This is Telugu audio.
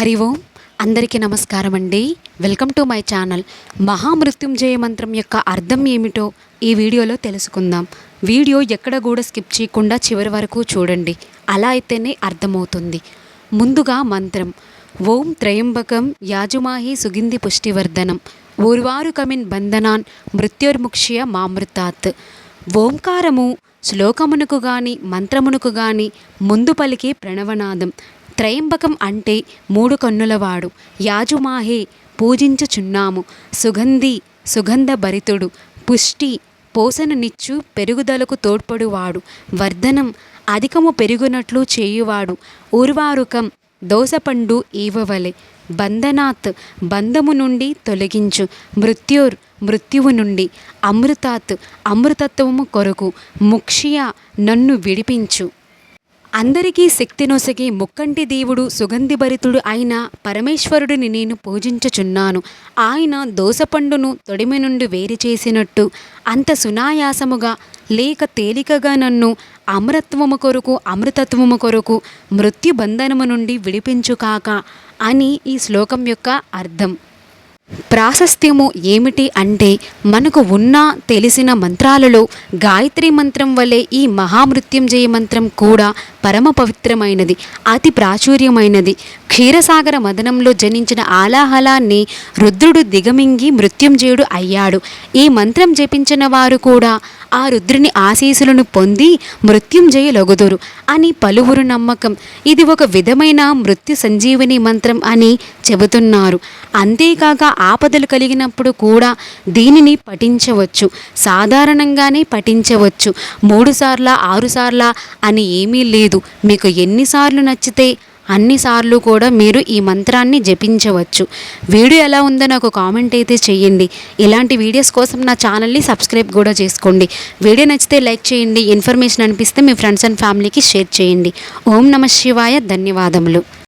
హరి ఓం. అందరికీ నమస్కారం అండి. Welcome to my channel. Mahamrityunjaya మంత్రం యొక్క అర్థం ఏమిటో ఈ వీడియోలో తెలుసుకుందాం. వీడియో ఎక్కడ కూడా స్కిప్ చేయకుండా చివరి వరకు చూడండి. అలా అయితేనే అర్థమవుతుంది. ముందుగా మంత్రం. ఓం త్రయంబకం యాజుమాహి సుగింది పుష్టివర్ధనం. ఊర్వారు కమిన్ బంధనాన్ మృత్యుర్ముక్ష్య మామృతాత్. ఓంకారము శ్లోకమునకు గాని మంత్రమునకు గాని ముందు పలికే ప్రణవనాదం. త్రయంబకం అంటే మూడు కన్నులవాడు. యాజుమాహే పూజించుచున్నాము. సుగంధి సుగంధ భరితుడు పుష్టి పోసననిచ్చు పెరుగుదలకు తోడ్పడువాడు. వర్ధనం అధికము పెరుగునట్లు చేయువాడు. ఊర్వారుకం దోసపండు ఈవవలె. బంధనాత్ బంధము నుండి తొలగించు. మృత్యుర్ మృత్యువు నుండి. అమృతాత్ అమృతత్వము కొరకు. ముక్షియా నన్ను విడిపించు. అందరికీ శక్తినొసగి ముక్కంటి దేవుడు సుగంధిభరితుడు అయిన పరమేశ్వరుడిని నేను పూజించుచున్నాను. ఆయన దోసపండును తొడిమి నుండి వేరు చేసినట్టు అంత సునాయాసముగా లేక తేలికగా నన్ను అమరత్వము కొరకు అమృతత్వము కొరకు మృత్యు బంధనము నుండి విడిపించుకాక అని ఈ శ్లోకం యొక్క అర్థం. ప్రాశస్త్యము ఏమిటి అంటే మనకు ఉన్న తెలిసిన మంత్రాలలో గాయత్రి మంత్రం వలె ఈ మహామృత్యుంజయ మంత్రం కూడా పరమ పవిత్రమైనది అతి ప్రాచుర్యమైనది. క్షీరసాగర మదనంలో జనించిన ఆలాహలాన్ని రుద్రుడు దిగమింగి మృత్యుంజయుడు అయ్యాడు. ఈ మంత్రం జపించిన వారు కూడా ఆ రుద్రుని ఆశీసులను పొంది మృత్యుంజయులొగుదురు అని పలువురు నమ్మకం. ఇది ఒక విధమైన మృత్యు సంజీవిని మంత్రం అని చెబుతున్నారు. అంతేకాక ఆపదలు కలిగినప్పుడు కూడా దీనిని పఠించవచ్చు. సాధారణంగానే పఠించవచ్చు. మూడు సార్ల ఆరు సార్ల అని ఏమీ లేదు. మీకు ఎన్నిసార్లు నచ్చితే అన్నిసార్లు కూడా మీరు ఈ మంత్రాన్ని జపించవచ్చు. వీడియో ఎలా ఉందో నాకు కామెంట్ అయితే చేయండి. ఇలాంటి వీడియోస్ కోసం నా ఛానల్ని సబ్స్క్రైబ్ కూడా చేసుకోండి. వీడియో నచ్చితే లైక్ చేయండి. ఇన్ఫర్మేషన్ అనిపిస్తే మీ ఫ్రెండ్స్ అండ్ ఫ్యామిలీకి షేర్ చేయండి. ఓం నమ శివాయ. ధన్యవాదములు.